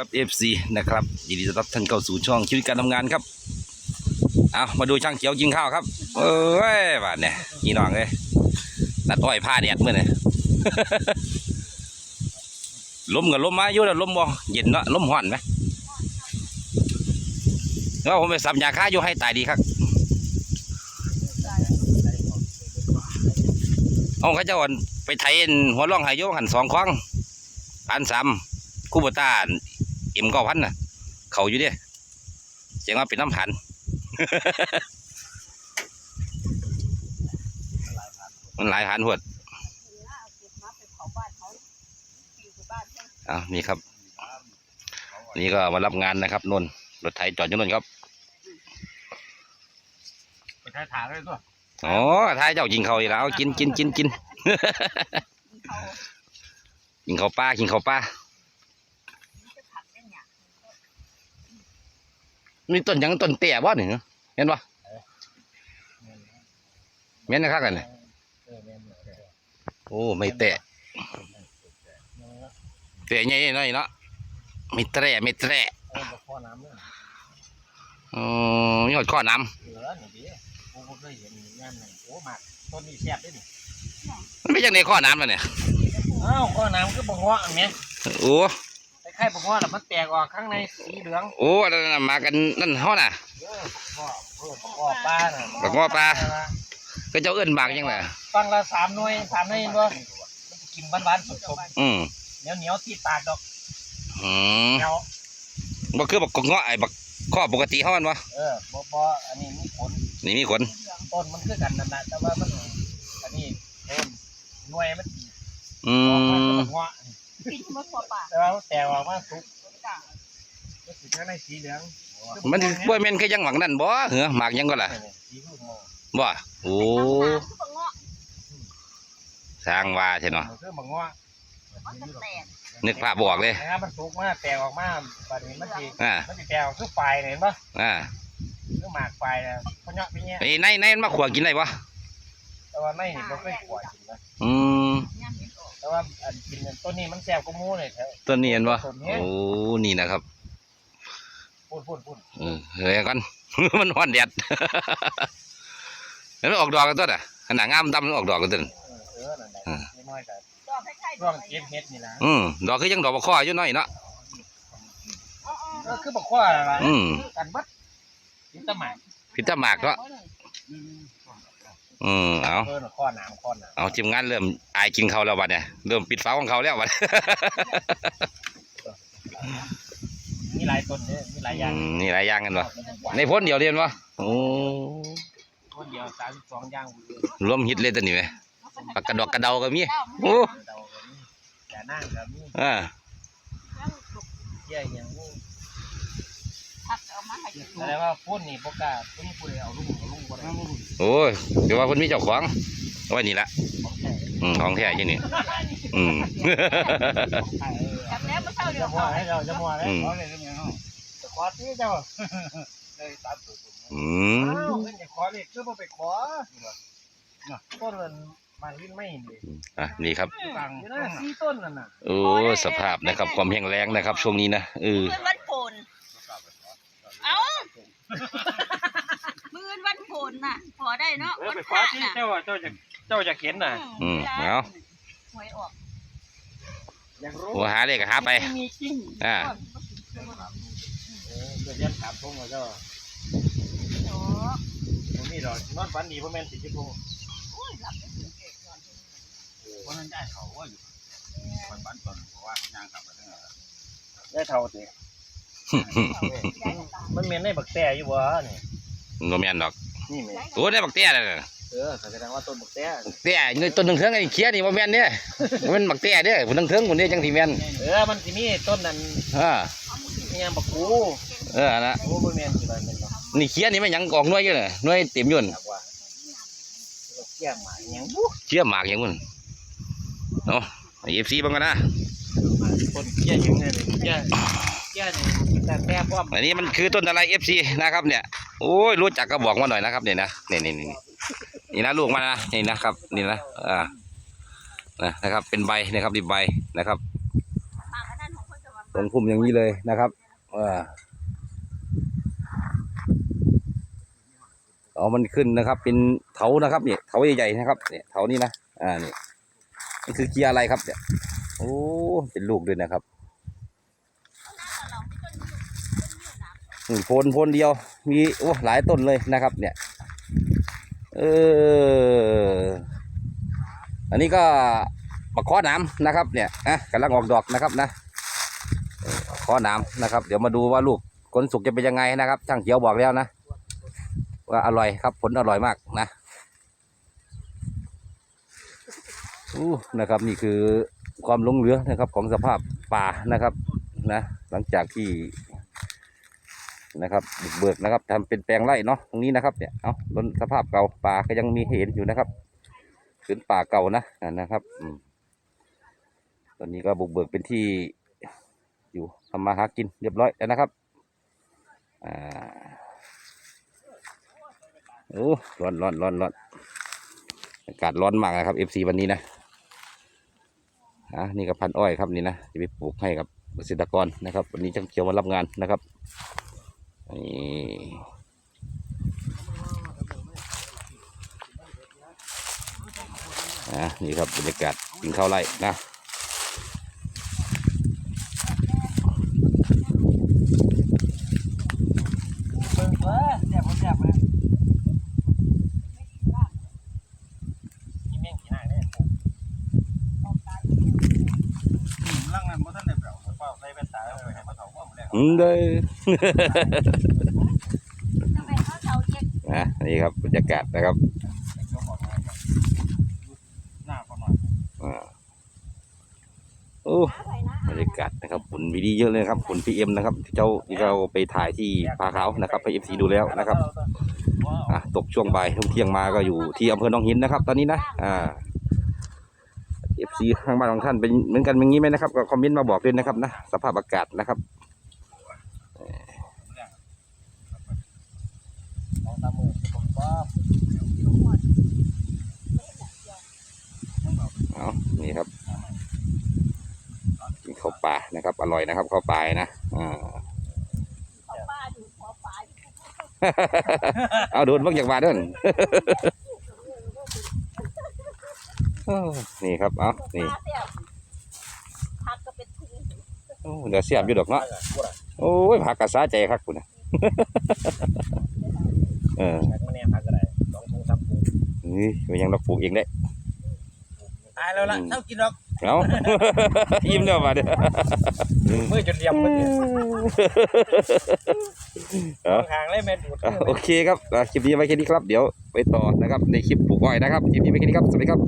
ครับ FC นะครับยินดีต้อนรับท่านเข้าสู่ช่องชีวิตการทำงานครับเอามาดูช่างเขียวกินข้าวครับ เอ้ยบาดเนี่ยพี่น้องเลยนัดอ้อยผ้าแดดเมื่อเนี่ยลมกับลมมาอยู่แล้วลมบ่เย็นเนาะลมห่อนไหมว่าผมไปสับยาฆ่าอยู่ให้ตายดีครับเอาเขาเจ้าวันไปไถอั่หัวร่องหายโยหันสองครั้งพันสามคู่บตาน เอ็มเก้าพันน่ะ เขาอยู่เด้เสียงว่าเป็นน้ำผันมันหลายพันหวดอ้าวนี่ครับ นี่ก็มารับงานนะครับนนท์รถไถจอดอยู่นนท์ครับไปถ่ายถ่ายเลยตัวอ๋อไทยเจ้ากินเขาวอีกแล้วกินกินกินกินกินข้าวปลากินข้าวปลา มีต้นหยังต้นเตี้ยบ่หนึ่งเห็นปะเม่นนะครับกันเนี่ยเออแม่นเออโอ้ไม่เตะเตะใหญ่ๆหน่อยเนาะไม่แตะไม่แตะเออบ่พอน้ำเนี่ยอ๋อมีหอดข้อน้เหลือหนึ่งดีกูบ่เคยเห็นงานไหนโอ้หมากต้นนี้แซ่บด้วยนี่ำมันไม่ใช่ในข้อน้ำแล้วเนี่ยอ้าวก็น้ำคือบ่งออันเนี้ยโอ้ ไอ้ไข่บ่งอแล้วมันแตกออกข้างในสีเหลืองโอ้อันนั้นน่ะมากันนั่นเฮาน่ะเออบ่งอเออบ่งอปลาน่ะบ่งอปลาก็เจ้าเอิ้นบากยังไงฟังละสามหน่วยสามหน่วยเห็นบ่มันจะกินหวานๆสดอืมๆเหนียวเหนียวๆที่ปากดอกอืมเหนียวบ่คือบักกเงาะไอ้บักข้อปกติเฮามันวะเออบ่บ่อันนี้มีผลนี่มีขนต้นมันคือกันนั่นแหละแต่ว่ามันอันนี้เอ็มหน่วยมันอืออ กมามเป็นงอกินมะขวปากแต่ว่าแต่ว่ามาสุกก็สีข้างในสีเหลืองมันสิบ่แม่นคือยังหวังนั่นบ่เหรอหมากยังก็ล่ะสีลูกโมบ่โอ้คือบังเงาะสร้างว่าใช่เนาะมันคือบางงอมันจะแตกนึกภาพบออกเลยนะครับมันสุกมาแตกออกมาบัดนี้มันสีอ่ามันสีแตกออกคือไฟเนี่ยเห็นปะอ่าคือหมากไฟนะเพราะเนาะพี่เนี้ยไอ้ในในมันมาขวกินได้บ่แต่ว่าไม่เห็นเราเคยขวดกินนะอืมย่ำเห็นออก แต่ว่าอันกินต้นนี้มันแซ่บกว่าหมูเลยเถอะต้นนี้เห็นบ่โอ้ นี่นะครับพูดพูดพูดเออเฮ้ยกัน มันฮ้อนแดด แล้วมันออกดอกกันตัวน่ะขนาดงามดำมันออกดอกกันตัวน่ะ เออเออนั่นแหละอ่านิดหน้อยกันดอกคล้ายๆดร่ออกงอะไรเก็บเห็ดนี่นะอืมดอกคือยังดอกบะข้ออยู่น้อยเนาะอ๋อเออคือบอกว่าอะไรอืมกันบัดกินตะหมากพิตาหมากเนาะ อืมเอาเออข้อหนามข้อหนามเอาทีมงานเริ่มอายกินเขาวแล้วบัดเนี่ยเริ่มปิดฝาของเขาแล้วบัดมีหลายต้นเนี่ยมีหลายอย่างอืมนี่หลายอย่างกันวะในพ้นเดียวเรียนวะโอ้ต้นเดียวสามสิบสองอย่างรวมฮิตเลยตัวนี้ไหมปากกระดอกกระเดาก็มีเจ้าโอ้เดาก็มีแต่นั่งก็มีอ่า เยี่ยอย่างนี้ ผักเอามาให้กินแสดงว่าพุ่นนี่พวกกาพุ่นพุ่นเอาลุงเอาลุงก็ได้โอ้ยเดี๋ยวว่าคนมีเจ้าของเอาไว้นี่ละของแท้อืมของแท้ที่นี่อืมจับแล้วเมื่อเช้าเดียจะวมัวให้เราจะมัวให้อืมขอเลยจะมีห้องจะขอที่เจ้าเลยตามสูตรอืมอ้าวเพิ่นจะขอเลยคือบ่ไปขอต้นมันมันลิ้นไม่เลยอะนี่ครับฟังอยู่นะสี่ต้นนั่นน่ะโอ้สภาพนะครับความแห้งแล้งนะครับ ช่วงนี้นะเออมือวันโผน เอ้า มือวันโผนน่ะพอได้เนาะเออวันไปพขอระที่น่ะเจ้าเจ้าจะเจ้าจะเข็นน่ะอืมเอา หวยออกอยากรู้หัวหาเลขก็หาไป มีจริงอ่า เออเดี๋ยวยันถามพงว่าเจ้าโอ้บ่มีดอกนอนฝันดีบ่แม่นสิจิพงยหลับได้ถึงเด็กก่อนวันนั้นได้เขาว่าอยู่ฝันฝันตอนเพราะว่าย่างกลับมาได้เท่าติ มันแม่นในบักแต่อยู่บ่นี่โนแมนดอกนี่แม่โอ้ได้บักเตี้ยเลยเออแสดงว่าต้นบักแต่เตี้ยอยู่ในต้นหนึ่งเทิงไอ้เคี้ยนี่บ่แม่นเนี่ยมันบักเตี้ยเด้อผู้หนึ่งเทิงคนนี้จังที่แม่นเออมันสิมีต้นนั้นอ่ามีหยังบักกูเอออันนะโอ้บ่แม่นสิว่าแม่นบ่นี่เคี้ยนี่มันหยังออกหน่วยอยู่น่ะหน่วยเต็มอยู่น่ะอยากว่าเกี่ยงหมาหยังบุเชื่อหมากอย่างมึงเนาะเอฟซีบ้างกันนะคนเกี่ยงหยังเนี่ยเกี่ยเกี่ยนี่ แต่แม่พร้อมอันนี้มันคือต้นอะไรเอฟซีนะครับเนี่ยโอ้ยรู้จักก็บอกมาหน่อยนะครับเนี่ยนะนี่นี่นี่นี่นะลูกมานะนี่นะครับนี่นะอ่านะนะครับ เป็นใบนะครับดิบใบนะครับปากอันนั้นของคนจะว่าตรงพุ่มอย่างนี้เลยนะครับเอออ๋อมันขึ้นนะครับ เป็นเถานะครับเนี่ยเถาใหญ่ๆนะครับเนี่ยเถานี่นะอ่านี่นี่คือเกียร์อะไรครับเนี่ยโอ้เป็นลูกด้วยนะครับอืม โพนโพนเดียว มีโอ้หลายต้นเลยนะครับ เนี่ย เออ อันนี้ก็มะข้อน้ำนะครับ เนี่ยนะกำลังออกดอกนะครับนะข้อน้ำนะครับ เดี๋ยวมาดูว่าลูกผลสุกจะเป็นยังไงนะครับช่างเขียวบอกแล้วนะว่าอร่อยครับ ผลอร่อยมากนะอู้นะครับ นี่คือความลงเหลือนะครับของสภาพป่านะครับ นะ หลังจากที่ นะครับบุกเบิกนะครับทำเป็นแปลงไร่เนาะตรงนี้นะครับเนี่ยเอาล้นสภาพเก่าป่าก็ยังมีเห็นอยู่นะครับเป็นป่าเก่านะอ่านะครับอืมตอนนี้ก็บุกเบิกเป็นที่อยู่ทำมาหากินเรียบร้อยแล้วนะครับอ่าโอ้ร้อนร้อนร้อนร้อนอากาศร้อนมากนะครับเอฟซีวันนี้นะอะนี่ก็พันอ้อยครับนี่นะจะไปปลูกให้กับเกษตรกรนะครับ วันนี้ช่างเขียวมารับงานนะครับ นี่อะนี่ครับบรรยากาศกินข้าวไร่นะ เบิ่งเว้ยแซ่บบ่แซ่บเลยกินแม่งกินหน้าเนี่ยลังนั้นบ่ทันได้เปล่าเฝ้าใส่แว่นตาแล้วไปให้มาเฒ่าว่าหมดแล้วอืมเด้อทำไมเขาเสาเย็นนะนี่ครับบรรยากาศนะครับหน้าก็หน่อยอ่าโอ้ไปนะบรรยากาศนะครับฝุ่นวีดีเยอะเลยครับฝุ่นพีเอ็มนะครับที่เจ้าที่เราไปถ่ายที่ปลาขาวนะครับไปเอฟซีดูแล้วนะครับอะตกช่วงบ่ายช่วงเที่ยงมาก็อยู่ที่อำเภอหนองหินนะครับ ตอนนี้นะอ่าเอฟซีทางบ้านของท่านเป็นเหมือนกันอย่างนี้ไหมนะครับก็คอมเมนต์มาบอกด้วยนะครับนะสภาพอากาศนะครับ องสามหมื่นผมก็เอานี่ครับกินข้าวปลานะครับ อร่อยนะครับข้าวปลานะอ่าขอป้าอยู่ขอป้าอยู่เอาโดนบักอย่างบาดเด้อนโอ้นี่ครับ เอานี่เสียบผักก็เป็นทุงโอ้เดี๋ยวเสียบอยู่ดอกเนาะ โอ้ยผักกระซาใจครับคุณนะ เออแม็กมาเนี่ยพักก็ได้สองถุงสามถุงนี่ไปยังเราปลูกเองได้ตายแล้วล่ะเท่ากินดอกเอา ยิ้มเดียวมาเด้อมือจนเรียมมันเนี่ยเอาทางเลยแม่ดูดอะโอเคครับอะคลิปนี้ไว้แค่นี้ครับ เดี๋ยวไปต่อนะครับ ในคลิปปลูกอ้อยนะครับ คลิปนี้ไว้แค่นี้ครับ สวัสดีครับ